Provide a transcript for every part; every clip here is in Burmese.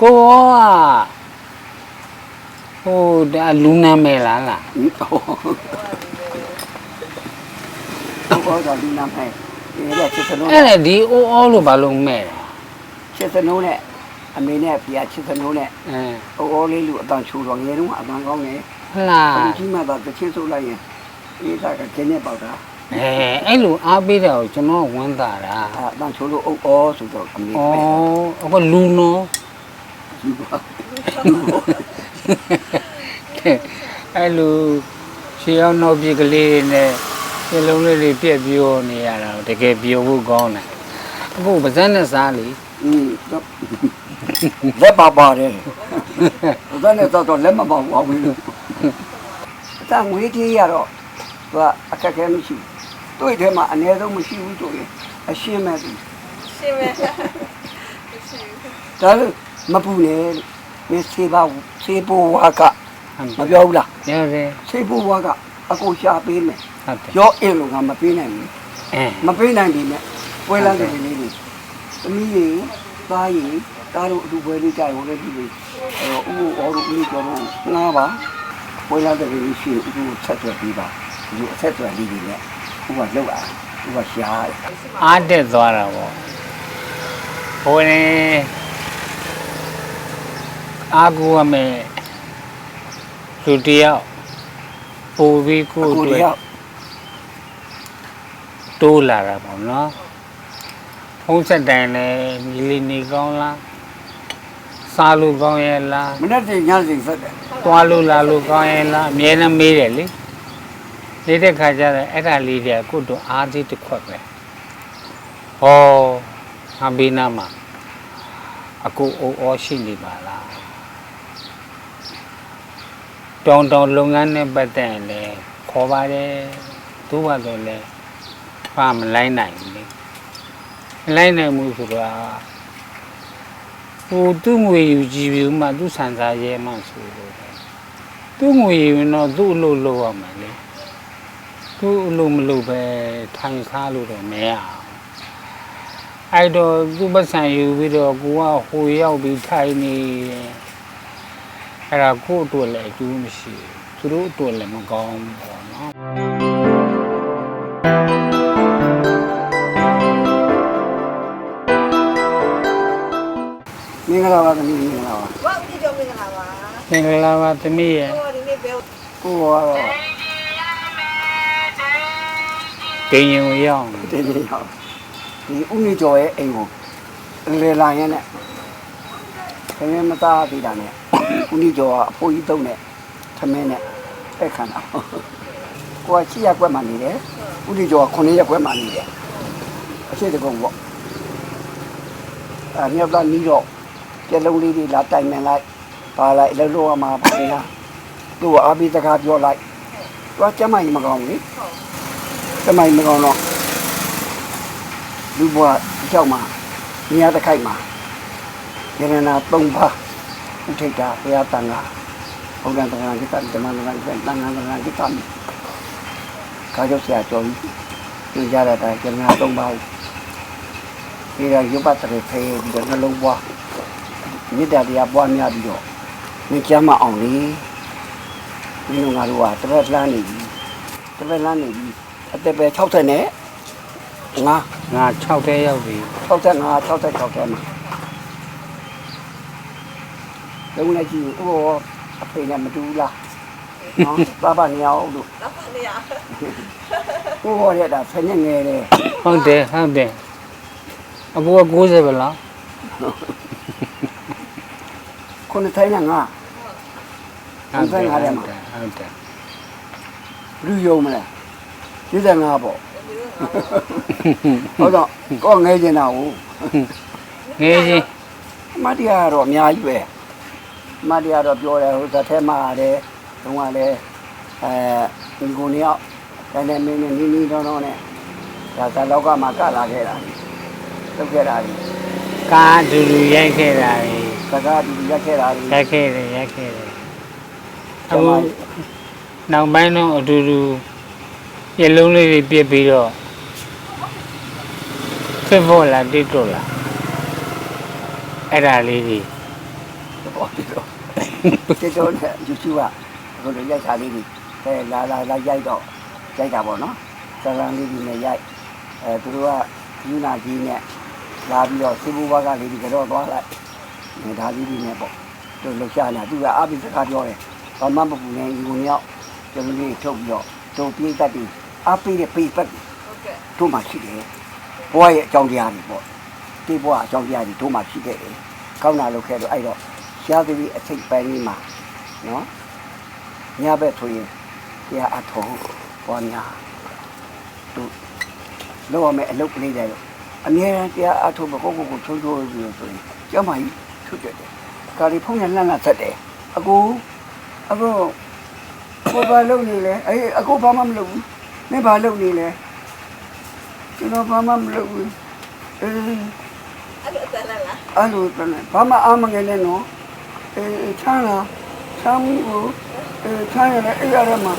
ကိုရောကဟိုဒါလူနာမယ်လားလားဟုတ်တော့ဒီနာမဲ့ဒီကချစ်စနိုးအဲ့ဒါဒီအိုးအောလို့ဘာလို့မဲ့လဲချစ်စနိုးနဲ့အမေနဲ့ပြာချစ်စနိုးနဲ့အဲအိုးအိုးလေးလူအတန်ချူတော့ငယ်တုန်းကအတန်ကောင်းတယ်ဟလာအခုကြီးမှသာတချင်းဆုပ်လိုက်ရင်အေးသားကကျင်းနေပေါက်တာအဲအဲ့လိုအားပေးတာကိုကျွန်တော်ဝမ်းသာတာအဲအတန်ချူလို့အုပ်အောဆိုတော့အမေဩပဲအခုလူနော် ဒီပါ အဲ့လိုရှေးအောင်နောက်ပြေကလေးတွေနဲ့ဒီလုံးလေးတွေပြက်ပြောနေရတာတကယ်ပြောဖို့ကောင်းတယ်အခုပါဇက်နဲ့စားလေ อืมလက်ပါပါတယ်ဒါနဲ့တော့တော့လက်မပေါပါဘူးလို့အတန်ငွေကြီးရတော့သူကအခက်အခဲမရှိဘူးတွေ့ထဲမှာအ ਨੇ ဆုံးမရှိဘူးဆိုရင်အရှင်းမဲ့သူ ရှင်းမယ်မရှိဘူး ဒါလို့ မပူနဲ့မင်းစေပါစေပိုဝါကမပြောဘူးလားရပဲစေပိုဝါကအကိုရှာပေးမယ်ဟုတ်တယ်ရောအင်းလို့ကမပေးနိုင်ဘူးအဲမပေးနိုင်ပြီမဲ့ပွဲလမ်းတဲ့လေးတွေသမီးတွေသားရီတားတို့အတူပွဲလေးကြိုင်ဝင်လေးဒီလိုအဲတော့ဥကိုအော်တို့ဦးကျော်တို့ငားပါပွဲလမ်းတဲ့လေးရှိဥကိုဆက်သွယ်ပြီးပါဒီလိုအဆက်သွယ်လေးတွေနဲ့ဥကလောက်အားဥကရှားတယ်အားတက်သွားတာပေါ့ဟိုနေ အာကူရမယ်လူတယောက်ပို့ပြီးကိုအယ်ကိုတွေ့တယောက်တိုးလာတာပေါ့နော်ဖုံးဆက်တိုင်လဲညီလေးနေကောင်းလားစားလို့ကောင်းရဲ့လားမနေ့ကညစီဆက်တယ်သွားလို့လာလို့ကောင်းရဲ့လားအမြဲတမ်းမေးတယ်လေလေးတဲ့ခါကျတော့အဲ့ဒါလေးတွေကကိုယ့်တို့အားသေးတစ်ခွက်ပဲဟောငါဘေးနားမှာအကူအိုးအောရှိနေပါလား တောင်တောင်လုပ်ငန်းနဲ့ပတ်သက်ရင်လည်းခေါ်ပါတယ်သူ့ဘာလို့လဲဘာမလိုက်နိုင်ဘူးလေမလိုက်နိုင်ဘူးဆိုတော့ဟိုသူ့ငွေယူကြည့်ပြီးမှသူ့ဆန်စားရဲမှဆိုလို့ပဲသူ့ငွေယူရင်တော့သူ့အလုပ်လုပ်ရမှာလေသူ့အလုပ်မလုပ်ပဲထိုင်စားလို့တော့မရအောင်အဲ့တော့သူ့ပတ်စံယူပြီးတော့ကိုကဟိုရောက်ပြီးထိုင်နေတယ် အဲ့ဒါကိုယ့်အတွက်လည်းအကျိုးမရှိဘူးသူတို့အတွက်လည်းမကောင်းဘူးပေါ့နော်မင်္ဂလာပါသမီးမင်္ဂလာပါဝါဦးဒီကြောင့်မင်္ဂလာပါမင်္ဂလာပါသမီးရဲ့ဟိုဒီနေ့ဘယ်ကိုကတော့ဂိမ်းရင်ကိုရောက်နေတင်းတင်းရောက်ဒီဥနေကျော်ရဲ့အိမ်ကိုလေလာရင်နဲ့ ခင်ဗျမသားသေးတာနဲ့ဥနေကျော်ကအဖိုးကြီးတုံးနဲ့သမင်းနဲ့အဲ့ခံတာကိုကချီရက်ကွက်မှနေတယ်ဥနေကျော်က9ရက်ကွက်မှနေတယ်အရှိတကုံပေါ့အဲမြောက်သားနီးတော့ပြလုံးလေးတွေလာတိုင်နေလိုက်ပါလိုက်လှလို့ရမှာပါလားသူ့ကိုအားပေးတကားပြောလိုက်သူကကျမကြီးမကောင်းဘူးလေကျမကြီးမကောင်းတော့လူဘွားအကြောက်မှာနေရာတစ်ခိုက်မှာ ယရနာ၃ပါးဥထိတ်တာဘုရားတန်ခါဘုရားတန်ခါကိတ္တဓမ္မတန်ခါကိတ္တတန်ခါတန်ခါကိတ္တခါကြောက်ဆရာကျော်ကြီးသင်ကြားရတာယရနာ၃ပါးဒီကရုပ်ပတ်တဲ့ဖေးပြီးတော့နှလုံးဘွားမေတ္တာတရားပွားများပြီးတော့နေကြမအောင်လေဒီလိုငါတို့ကတပတ်လှမ်းနေပြီတပတ်လှမ်းနေပြီအသက်ပဲ60နဲ့ငါငါ6တဲရောက်ပြီ65 66ထဲမှာ လုံးလိုက်ကြည့်ဦးရောအဖေနဲ့မတူဘူးလားနော်ဘာဘာနေအောင်လို့တော့နေရဦးရောရက်တာဆင်းနေငယ်တယ်ဟုတ်တယ်ဟုတ်တယ်အဘိုးက90ပဲလားခုနှစ်ထိုင်းနဲ့ငါဟုတ်တယ်55ထဲမှာဟုတ်တယ်လူယုံမလား55ပေါ့ဟုတ်တော့ကောငယ်ကျင်တာဟုတ်ငယ်ချင်းအမတရားကတော့အများကြီးပဲအ မတရားတော့ပြောတယ်ဟိုသက်ထဲမှာတယ်တုန်းကလည်းအဲဒီကိုနေရောက်တိုင်းတိုင်းမင်းနဲ့နီးနီးတော့တော့နဲ့ဒါသာလောကမှာကလာခဲ့တာလုပ်ခဲ့တာကြီးကားတူတူရိုက်ခဲ့တာလေစကားဒီရက်ခဲ့တာကြီးရိုက်ခဲ့တယ်ရိုက်ခဲ့တယ်ကျအခုမနောက်ပိုင်းတော့အတူတူရလုံးလေးတွေပြစ်ပြီးတော့ဖစ်ဖို့လာတိတ်တော့လာအဲ့ဒါလေးကြီးပေါ့ဒီတော့ ဒီတော့နဲ့ YouTube ကအခုလိုရိုက်ထားလေးတွေအဲလာလာလာရိုက်တော့ရိုက်တာပေါ့နော်ဇာလန်လေးတွေနဲ့ရိုက်အဲသူတို့ကယူနာကြီးနဲ့လာပြီးတော့စီဘူဘကလေးတွေကတော့သွားလိုက်အဲဒါလေးတွေနဲ့ပေါ့သူလှရှာနေတာသူကအပိစကားပြောတယ်ဘာမှမပူနဲ့ယူနေရောက်ကျမလေးထုတ်ပြီးတော့တို့ပြေးတတ်တယ်အပိတဲ့ပိပတ်ဟုတ်ကဲ့တို့မှရှိတယ်ဘွားရဲ့အကြောင်းတရားတွေပေါ့ဒီဘွားအကြောင်းတရားတွေတို့မှရှိခဲ့တယ်ကောင်းတာလုပ်ခဲ့တော့အဲ့တော့ ရှားသတိအစိတ်ပိုင်းကြီးမှာနော်ညဘက်ဆိုရင်တရားအထုံးပေါ်များတို့လောက်ရမယ်အလုပ်ကလေးတွေတော့အများအားတရားအထုံးမကိုကိုကိုချုံချုံပြီးတော့ဆိုရင်ကျမကြီးထုတ်ကြတယ်ကာလီဖုန်းနဲ့လှမ်းလှမ်းဆက်တယ်အကူအကူကိုဘာလုပ်နေလဲအေးအကူဘာမှမလုပ်ဘူးမင်းဘာလုပ်နေလဲကျွန်တော်ဘာမှမလုပ်ဘူးအဲအဲ့လိုအတန်လားလားအဲ့လိုတည်းဘာမှအားမငယ်နဲ့နော် အဲချမ်းလာချမ်းမှုကိုအဲချမ်းရတဲ့အဲ့ရတဲ့မှာ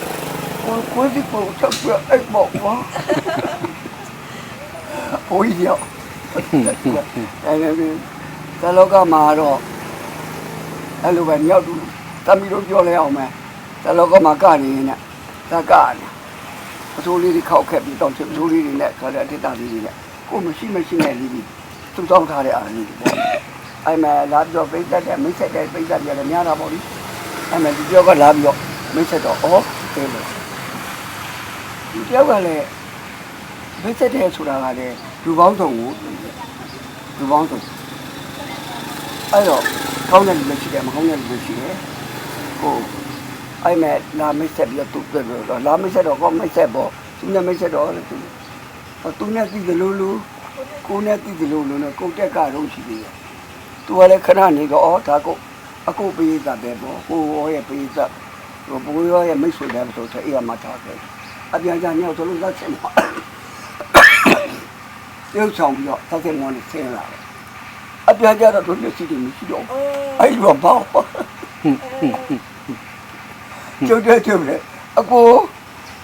ကိုကိုဒီကိုချက်ပြအိတ်ပေါ့ကွာဟိုးရောက်အဲ့ဒီကလောကမှာတော့အဲ့လိုပဲမြောက်တူတမီတို့ပြောလဲအောင်မယ်ကလောကမှာကနေနေတကနေအစိုးလေးတွေခောက်ခက်ပြီးတော့ချစ်အစိုးလေးတွေနဲ့ဆိုတဲ့အတိတ်တာလေးတွေနဲ့ကိုမရှိမရှိနဲ့လေးပြီးသူ့တောင်းထားတဲ့အားလေးတွေပေါ့ အဲ့မဲ့လာပြီးတော့ပိတ်သက်တဲ့မိတ်ဆက်တဲ့ပိတ်သက်ပြရတယ်များတာပေါ့လေအဲ့မဲ့ဒီပြောကလာပြီးတော့မိတ်ဆက်တော့ဩတေးလို့ဒီပြောကလည်းမိတ်ဆက်တဲ့ဆိုတာကလည်းလူပေါင်းစုံကိုလူပေါင်းစုံအဲ့တော့ကောင်းတဲ့လူလည်းရှိတယ်မကောင်းတဲ့လူလည်းရှိတယ်ကိုအဲ့မဲ့လာမိတ်ဆက်ပြီးတော့သူပြလို့တော့လာမိတ်ဆက်တော့ကောမိတ်ဆက်ပေါ့သူနဲ့မိတ်ဆက်တော့လေသူသူနဲ့တည်တယ်လို့လို့ကိုနဲ့တည်တယ်လို့လို့နဲ့ကိုတက်ကတော့ရှိသေးတယ် သူကလည်းခဏနေတော့အော်ဒါကိုအကုပေးတာပဲပေါ့ကိုရောရဲ့ပေးတာဟိုဘိုးရောရဲ့မိတ်ဆွေတယ်ဆိုတော့အေးမှာထားတယ်အပြန်ကြညောက်ဆိုလို့သက်ချက်မှာပြုတ်ဆောင်ပြီးတော့သက်ချက်မောင်းနေဆင်းလာတယ်အပြန်ကြတော့သူမျက်စိတွေမရှိတော့ဘူးအိုးအဲ့လိုပေါ့ကျုပ်တဲ့ကျုပ်လေအကို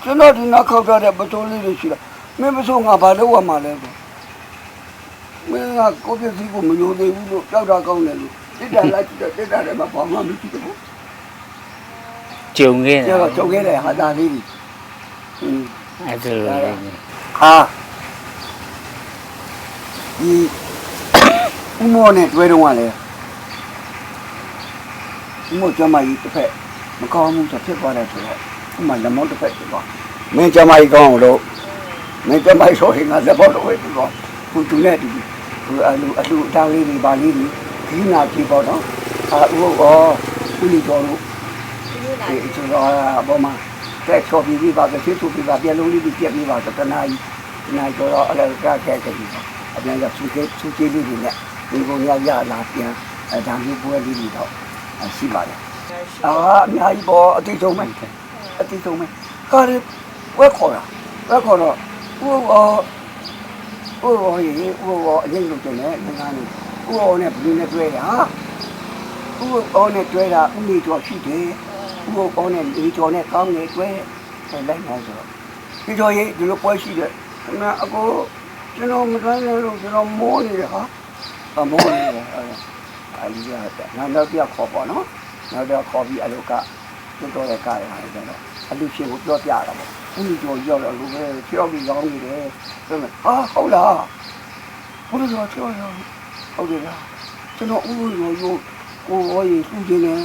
ကျွန်တော်ဒီနောက်ခောက်ထားတဲ့ပတိုးလေးတွေရှိလားမင်းမဆိုးငါဘာလုပ်ရမှာလဲဆိုမင်းကကိုပြ စီကိုမယိုသေးဘူးလို့ကြောက်တာကောင်းတယ်လို့တစ်တာလိုက်တစ်တစ်တာလည်းမပေါမှမရှိဘူးကြုံခဲ့ကျတာတော့ကျုံခဲ့တဲ့ဟာသားလေးတွေဟင်းအဲ့ဒါလိုလေဟာဒီဥမောနဲ့တွဲတော့ကလည်းဥမောကျမကြီးတစ်ဖက်မကောင်းဘူးဆိုဖြစ်သွားတယ်ဆိုတော့ဥမာလ က်မောတစ်ဖက်ဖြစ်သွားမင်းကျမကြီးကောင်းလို့မင်းကျမကြီးဆိုရင်ငါလက်ဘောတော့ပဲပြီးတော့ခုတူနဲ့တူသူအလူအလူအတောင်းလေးတွေပါလေးတွေခင်းနာကြည့်ပေါ့နော်အာဥရောဥလီတော်တို့ဒီလိုလားဒီကျွန်တော်အပေါ်မှာတက်ချော်ပြီးပြီးပါဆိုသူပြီးပါပြန်လုံးလေးပြီးပြက်ပြီးပါဆိုတနာကြီးနိုင်တော့အဲ့ဒါကခဲခဲ့ပြီအပြန်ကသူကသူကြီးလေးတွေနဲ့ဒီကုန်းရရလာပြန်အဲဒါမျိုးပွဲလေးတွေတော့ရှိပါတယ်အာအများကြီးပေါ့အတိတ်ဆုံးပဲအတိတ်ဆုံးပဲခါရဝက်ခေါ်တာဝက်ခေါ်တော့ဥရော ဥရောရေဥရောအရင်လုပ်တယ်နဲ့ငန်းနေဥရောနဲ့ဘလူးနဲ့တွဲတာဥရောနဲ့တွဲတာဥနေကျော်ရှိတယ်ဘုကောနဲ့လေကျော်နဲ့ကောင်းနေတွေ့လိုက်နေဆိုတော့ဒီကျော်ရေးဒီလိုပွဲရှိတယ်ခင်ဗျအကိုကျွန်တော်မတိုင်းလို့ကျွန်တော်မိုးနေတယ်ဟာအမိုးနေတယ်အဲ့ဒီကနောက်တော့ပြခေါ်ပေါ့နော်နောက်တော့ခေါ်ပြီးအလုကတွတ်တော့တဲ့ကားရတယ်ကျတော့အလူရှင်ကိုပြောပြတာပေါ့ ဦးကျော်ရောက်တော့လူပဲပြောပြီးကောင်းနေတယ်ဆိုတော့ဟာဟုတ်လားဘုရားကျော်ရောက်ဟုတ်တယ်လားကျွန်တော်ဦးရောရောကိုရောရေသူ့ချင်းနေ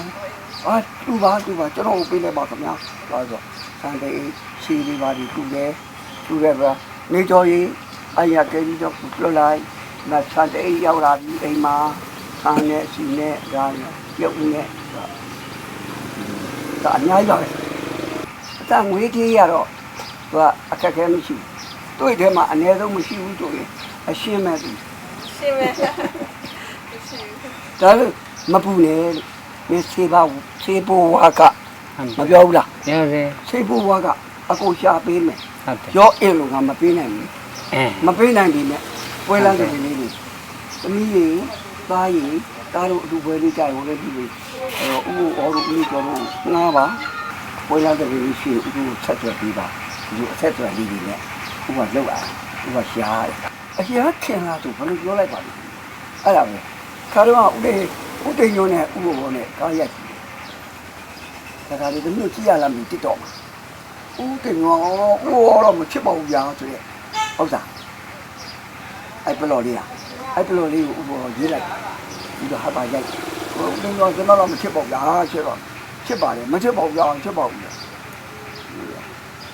အာတူပါတူပါကျွန်တော်ကိုပေးလိုက်ပါခင်ဗျာ။ဒါဆိုဆန်တေးရှီလေးပါဒီတူတယ်တူတယ်ဗျာနေကြော်ကြီးအရာကဲကြီးတော့ပြောလိုက်မဆန်တေးရောက်လာပြီအိမ်မှာဆန်နဲ့ရှီနဲ့ဒါနဲ့ပြုတ်နဲ့ဒါအများကြီးပါပဲ အတငွေကြေးရတော့သူကအခက်အခဲမရှိဘူးတွေ့ထဲမှာအ ਨੇ ဆုံးမရှိဘူးဆိုရင်အရှင်းမဲ့သူရှင်းမယ်မရှိဘူးဒါလို့မပူနဲ့လို့မင်းစေပါစေပိုးဝါကမပြောဘူးလားရတယ်စိတ်ဖို့ဘွားကအကိုရှာပေးမယ်ဟုတ်တယ်ရောအင်းလို့ငါမပေးနိုင်ဘူးအဲမပေးနိုင်ပြီနဲ့ပွဲလမ်းတဲ့လေးတွေသမီးရေသားရေသားတို့အတူပွဲလေးကြိုင်ဝင်လေးပြီအဲတော့ဥကိုအော်တို့ဦးလေးကျော်တို့ငါးပါ ပွဲလမ်းတဲ့လေးရှိဥကိုဆက်သွယ်ပြီးပါဒီအဆက်သွယ်လေးတွေနဲ့ဥကလောက်အားဥကရှားတယ်အရှားခင်လာဆိုဘယ်လိုပြောလိုက်ပါလဲအဲ့ဒါပဲခါတော့ဦးလေးဦးတိန်ညိုနဲ့ဦးဘောနဲ့ကားရိုက်ဒါကလေးတမျိုးကြည့်ရလားမသိတော့မှာဦးတိန်ညိုဦးဘောတော့မချစ်ပါဘူးကြာဆိုရဲဟုတ်သားအဲ့ပလော်လေးอ่ะအဲ့ပလော်လေးကိုဦးဘောရေးလိုက်ပြီးတော့ဟာပါရိုက်ဦးတိန်ညိုကျွန်တော်တော့မချစ်ပါဘူးကြာချစ်တော့ ချစ်ပါတယ်မချစ်ပါဘူးကြာချစ်ပါဘူး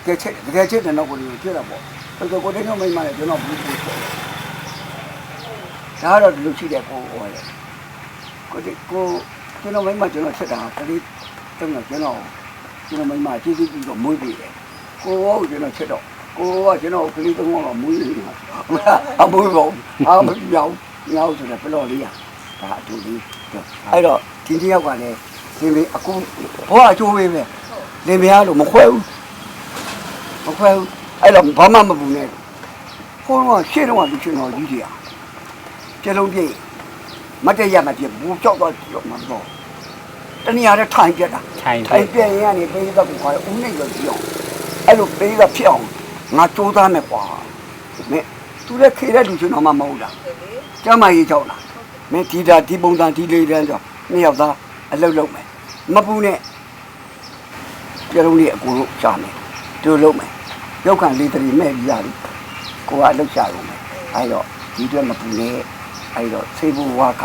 ကဲချစ်တကယ်ချစ်တဲ့နောက်ကိုချစ်တာပေါ့ဆိုတော့ကိုတိန်ညိုမိမနဲ့ကျွန်တော်ဘူးဘူးဒါကတော့ဒီလိုရှိတဲ့ကိုဟောတယ်ကိုဒီကိုကျွန်တော်မိမကျွန်တော်ချက်တာကလေးတုံးတော့ကျွန်တော်ကျွန်တော်မိမကျေးဇူးပြီးတော့မွေးပေးတယ်ကိုရောကျွန်တော်ချက်တော့ကိုကကျွန်တော်ကလေးတုံးတော့မွေးနေတာအမွေးပေါ့အာမပြောင်းပြောင်းဆိုတဲ့ဘလော်လေးอ่ะဒါအတူလေးအဲ့တော့ဒီတယောက်ကလည်း ဒီမေအခုဘောအချိုးပေးမယ်လင်မယားလို့မခွဲဘူးမခွဲဘူးအဲ့တော့ဘာမှမပူနဲ့ဘုန်းကရှေ့တော့လူချင်းတော်ကြီးတွေอ่ะကျလုံးပြည့်မတ်တရမပြဘူးကြောက်တော့ကြောက်မှာတော့တနည်းအားဖြင့်ထိုင်ပြက်တာထိုင်ပြထိုင်ပြက်ရင်ကနေပေးတော့ကိုခေါ်ဦးနေရောကြည့်အောင်အဲ့လိုပေးတော့ဖြစ်အောင်ငါစူးစမ်းမယ်ကွာမင်းသူလည်းခေတဲ့လူချင်းတော့မှမဟုတ်တာကျမကြီးကြောက်လားမင်းဒီတာဒီပုံစံဒီလေးတန်းဆိုနှစ်ယောက်သားအလုတ်လုံးမယ် မပူနဲ့ပြလုံးလေးအကုန်လုံးရှာမယ်တူလုံးမယ်ရောက်ခံလေးတရီမဲ့ပြီးရတယ်ကိုကအလုတ်ရှာရုံပဲအဲ့တော့ဒီအတွက်မပူနဲ့အဲ့တော့ဆေးဘူးဝါခ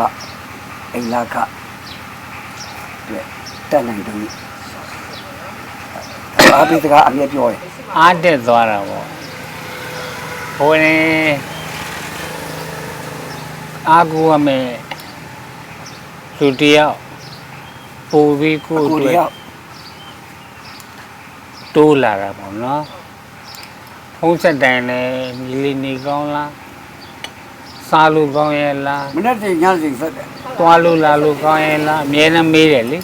အိမ်လာခတဲ့တက်နိုင်တယ်အားပေးစကားအမြဲပြောတယ်အားတက်သွားတာပေါ့ဟိုနေအာကူရမယ်လူတယောက် ပူပြီးကိုအခုယ်တတွေ့ယောက်တိုးလာတာပေါ့နော်ဖုံးဆက်တိုင်လည်းညီလေးနေကောင်းလားစားလို့ကောင်းရဲ့လားမနေ့ကညစီဆက်တယ်သွားလို့လာလို့ကောင်းရဲ့လားအမြဲတမ်းမေးတယ်လေ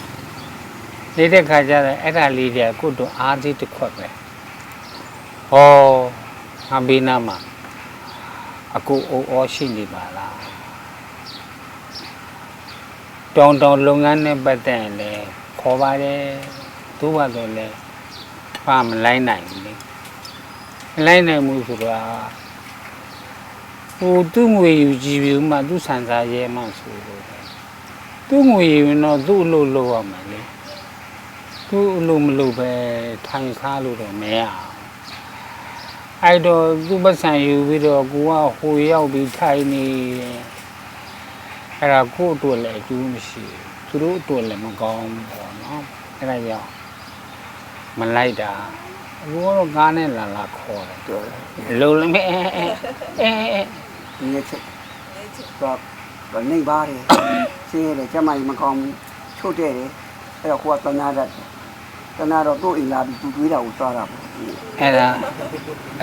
လေးတဲ့ခါကျတော့အဲ့ဒါလေးတွေကကိုယ့်တို့အားသေးတစ်ခွက်ပဲဟောငါဘေးနားမှာအကူအိုးအောရှိနေပါလား တောင်တောင်လုပ်ငန်းနဲ့ပတ်သက်ရင်လည်းခေါ်ပါတယ်သူ့ဘာလို့လဲဘာမလိုက်နိုင်ဘူးလေမလိုက်နိုင်ဘူးဆိုတော့ဟိုသူ့ငွေယူကြည့်ပြီးမှသူ့ဆန်စားရဲမှဆိုလို့ပဲသူ့ငွေယူရင်တော့သူ့အလုပ်လုပ်ရမှာလေသူ့အလုပ်မလုပ်ပဲထိုင်စားလို့တော့မရအောင်အဲ့တော့သူ့ပတ်စံယူပြီးတော့ကိုကဟိုရောက်ပြီးထိုင်နေတယ် အဲ့ဒါကိုယ့်အတွက်လည်းအကျိုးမရှိဘူးသူတို့အတွက်လည်းမကောင်းဘူးပေါ့နော်အဲ့ဒါကြောင့်မလိုက်တာအခုကတော့ကားနဲ့လာလာခေါ်တယ်ပြောတယ်လုံးလည်းမဲအဲအဲအဲအဲဒီနေ့ချက်တော့တော့နေပါတယ်စင်းရတယ်ကျမကြီးမကောင်းဘူးချို့တဲ့တယ်အဲ့တော့ကိုကတနာတတ်တယ်တနာတော့သူ့အိမ်လာပြီးသူတွေးတာကိုသွားတာပေါ့အဲ့ဒါ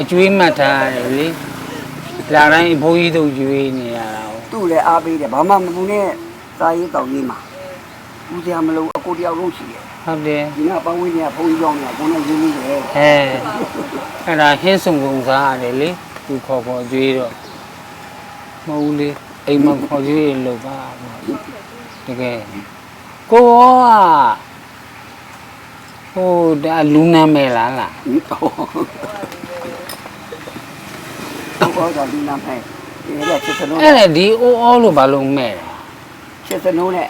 အကျွေးမှတ်ထားတယ်လေ လာတိုင်းဘိုးကြီးတို့ကျွေးနေရတာဟုတ်သူ့လည်းအားပေးတယ်ဘာမှမပူနဲ့စာရေးတောက်ရေးမှာဦးစရာမလိုအကိုတယောက်လုံးရှိတယ်ဟုတ်တယ်ဒီကပတ်ဝန်းကျင်ကဘုန်းကြီးကြောင်းနေတာကိုယ်နဲ့ရင်းနှီးတယ်အဲအဲ့ဒါဟင်းစုံကုန်စားရတယ်လေသူခေါ်ခေါ်ကျွေးတော့မဟုတ်ဘူးလေအိမ်မှာခေါ်ကျွေးလို့ပါတကယ်ကိုရောကဟိုဒါလူနာမယ်လားလား ဟင်တော့တော့တော့ဒီနာမည်ဒီကချစ်စနိုးအဲ့ဒါဒီအိုးအောလို့ဘာလို့မဲ့တာချစ်စနိုးနဲ့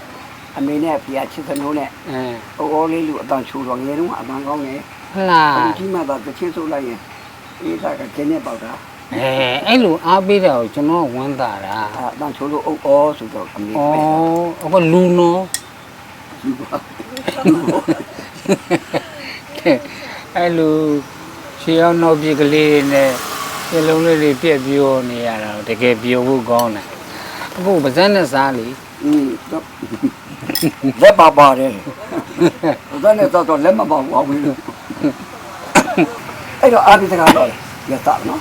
အမေနဲ့ဖေကချစ်စနိုးနဲ့အဲအိုးအိုးလေးလူအတန်ချူတော့ငယ်တုန်းကအတန်ကောင်းတယ်ဟလာအခုကြီးမှသာတစ်ချင်းဆုပ်လိုက်ရင်အေးဒါကကျင်းနေပေါက်တာအဲအဲ့လိုအားပေးတာကိုကျွန်တော်ဝမ်းသာတာအာအတန်ချူလို့အိုးအောဆိုတော့အမေဩပဲအခုလူနော်ယူပါအဲ့လိုရှေးအောင်နောက်ပြစ်ကလေးတွေ နဲ့ပြလုံးလေးတွေပြက်ပြိုးနေရတာတကယ်ပြိုဖို့ကောင်းတယ်အခုပါဇက်နဲ့စားလေอืมတော့လက်ပါပါတယ်ဒါနဲ့တော့တော့လက်မပေါအောင်ဘူးအဲ့တော့အာဘိစကားတော့ရတာနော်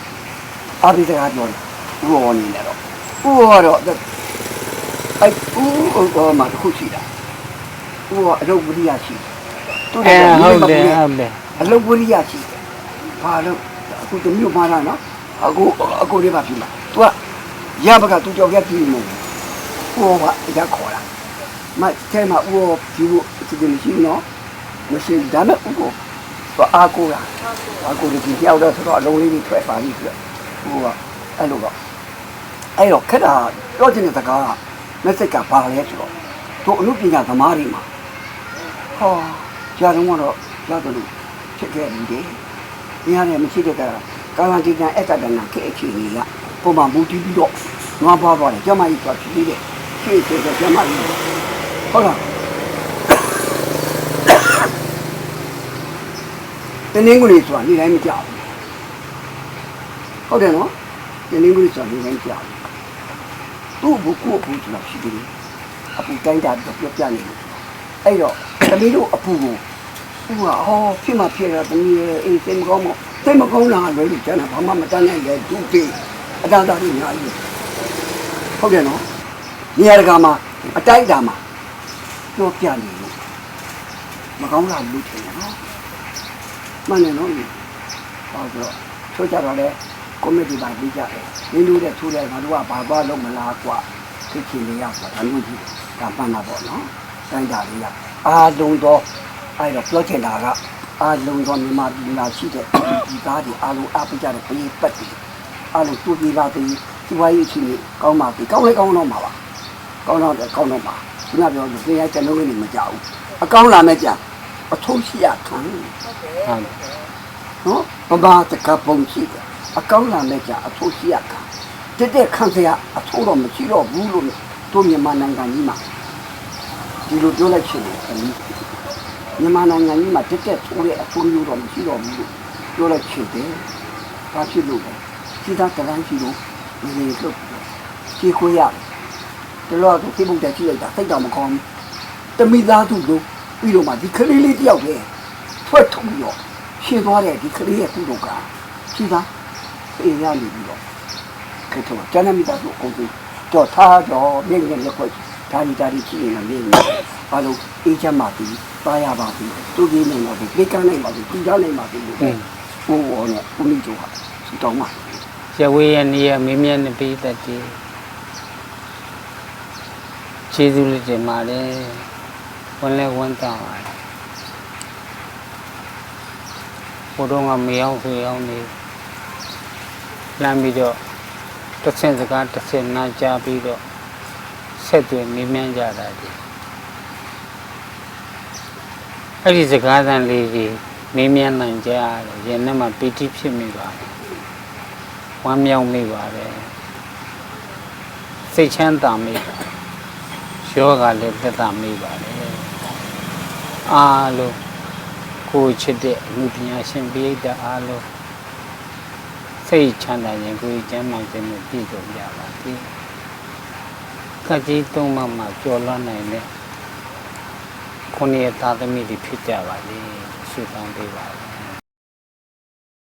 အာဘိစကားပြောတယ်ဥပဝနေတယ်တော့ဥပဝတော့အဲ့ဥပဝမှာတစ်ခုရှိတာဥပဝအလုပ်ဝိရိယရှိသူအဲလည်းဟုတ်တယ်ဟုတ်တယ်အလုပ်ဝိရိယရှိတယ်ဘာလို့အခုတမျိုးမှားတာနော် အခုအခုလေးပါပြီမှာ तू ကရဘက तू ကြောက်ရပြီမို့ဥပဝကရခေါ်တာမတဲမှာဥပဝဒီလိုအစ်တင်ရှိနော်မရှိဒါနဲ့ဥပဝတော့အာကိုလားအာကိုဒီကြောက်တော့ဆိုတော့အလုံးလေးတွေထွက်ပါလိမ့်ဆိုတော့ဥပဝအဲ့လိုတော့အဲ့တော့ခက်တာပြောချင်တဲ့စကားက message ကဘာလဲဆိုတော့တို့အမှုပညာသမားတွေမှာဟောကြာတော့ကတော့ရတယ်လို့ဖြစ်ခဲ့ပြီတဲ့။ညာတယ်မရှိတဲ့က ကာလတိတန်အက်ကတနာခေအခြေအနေကပုံမှန်မူတည်ပြီးတော့နွားပွားသွားတယ်ကျမကြီးသွားဖြစ်ပြီးတဲ့ခေအခြေကကျမကြီးဟုတ်လားတင်းင်းကိုလေးဆိုတာနေတိုင်းမကြောက်ဘူးဟုတ်တယ်နော်တင်းင်းကိုလေးဆိုတာနေတိုင်းကြောက်သူ့ဘုကိုအပူဆိုတာရှိတယ်အပူတိုင်းတာတော့ပြောပြနေတယ်အဲ့တော့သမီးတို့အပူကိုသူကဟောဖြစ်မှဖြစ်တာသမီးရဲ့အေးစိတ်မကောင်းမ စိတ်မကောင်းတာလည်းကျန်တာဘာမှမတန်းနိုင်လေသူ့တေးအတားတာကြီးညာကြီးဟုတ်တယ်နော်နေရာတကာမှာအတိုက်တာမှာပြောပြနေလို့မကောင်းတာလို့ထင်တယ်နော်မှန်တယ်နော်ဒီဟောဆိုတော့ဆိုကြတော့လေကွန်မတီပါပြီးကြတယ်မင်းတို့တဲ့ထိုးတယ်ငါတို့ကဘာသွားလို့မလားကွာဖြစ်ချင်နေရဆိုတာဒါမျိုးကြီးဒါမှန်တာပေါ့နော်တိုင်းတာလေးကအာလုံးတော့အဲ့တော့ပြောချင်တာက အာလုံးတော့မြန်မာပြည်မှာရှိတဲ့ဒီသားတွေအာလုံးအပိကြတဲ့ပြေးပတ်တယ်အာလုံးတူပြေးပါသေးဒီဝါရေးချင်းကောင်းပါပြီကောင်းလဲကောင်းတော့မှာပါကောင်းတော့တယ်ကောင်းတော့မှာခုနပြောလို့တရားကျွန်တော်လည်းမကြောက်ဘူးအကောင်းလာမဲ့ကြအထုံးရှိရခံဟုတ်နော်ဘဘာတကပုံရှိတယ်အကောင်းလာမဲ့ကြအထိုးရှိရကတက်တက်ခံစရာအထိုးတော့မရှိတော့ဘူးလို့တို့မြန်မာနိုင်ငံကြီးမှာဒီလိုပြောလိုက်ချင်တယ်အမီး မြန်မာနိုင်ငံကြီးမှာတက်တက်ထိုးတဲ့အထိုးမျိုးတော့မရှိတော့ဘူးလို့ပြောလိုက်ချင်တယ်ဘာဖြစ်လို့လဲစီသားတန်းရှိလို့ဒီလိုလို့ကြည့်ခွေးရတယ်တလောသူပြဖို့တက်ကြည့်လိုက်တာစိတ်တော်မကောင်းဘူးတမိသားသူတို့ပြီးတော့မှဒီကလေးလေးတယောက်တည်းထွက်ထုတ်ပြီးတော့ရှင်းသွားတဲ့ဒီကလေးရဲ့ကုသိုလ်ကရှိသားအေးရနေပြီးတော့ခက်တော့ကျန်တဲ့မိသားစုအုပ်စုတော့ထားတော့မြင့်မြင့်ရက်ွက် ဒါဒီဒါဒီကြည့်နေတာမြင့်မြင့်ဘာလို့အေးချမ်းပါပြီပါရပါပြီသူကြီးနေတော့ဒီကိကနိုင်ပါပြီကြည်ကြနိုင်ပါပြီလို့ဟိုဟောနဲ့ဦးမိတို့ကသူတောင်းပါရဝေးရနေရမင်းမြတ်နဲ့ပြီးတတ်တယ်ကျေးဇူးလေးတင်ပါတယ်ဝန်လဲဝန်တောင်းပါတယ်ဘုတော့ကမရောက်ဆိုရောက်နေလမ်းပြီးတော့တစ်ဆင့်စကားတစ်ဆင့်နားကြားပြီးတော့ ဆက်သွယ်နေမြန်းကြတာဒီအဲ့ဒီစကားသံလေးကြီးနေမြန်းနိုင်ကြတယ်ရင်ထဲမှာပီတိဖြစ်မိပါတယ်ဝမ်းမြောက်မိပါတယ်စိတ်ချမ်းသာမိပါတယ်ယောဂလည်းသက်သာမိပါတယ်အားလုံးကိုယ်ချစ်တဲ့အမှုပညာရှင်ပိဋကအားလုံးစိတ်ချမ်းသာရင်ကိုယ်ကျမ်းမာခြင်းနဲ့ပြည့်စုံကြပါစေ။ ကကြီးသုံးပါးမှာကျော်လွှတ်နိုင်တဲ့ခုနှစ်သားသမီးတွေဖြစ်ကြပါစေ။ဆုတောင်းပေးပါ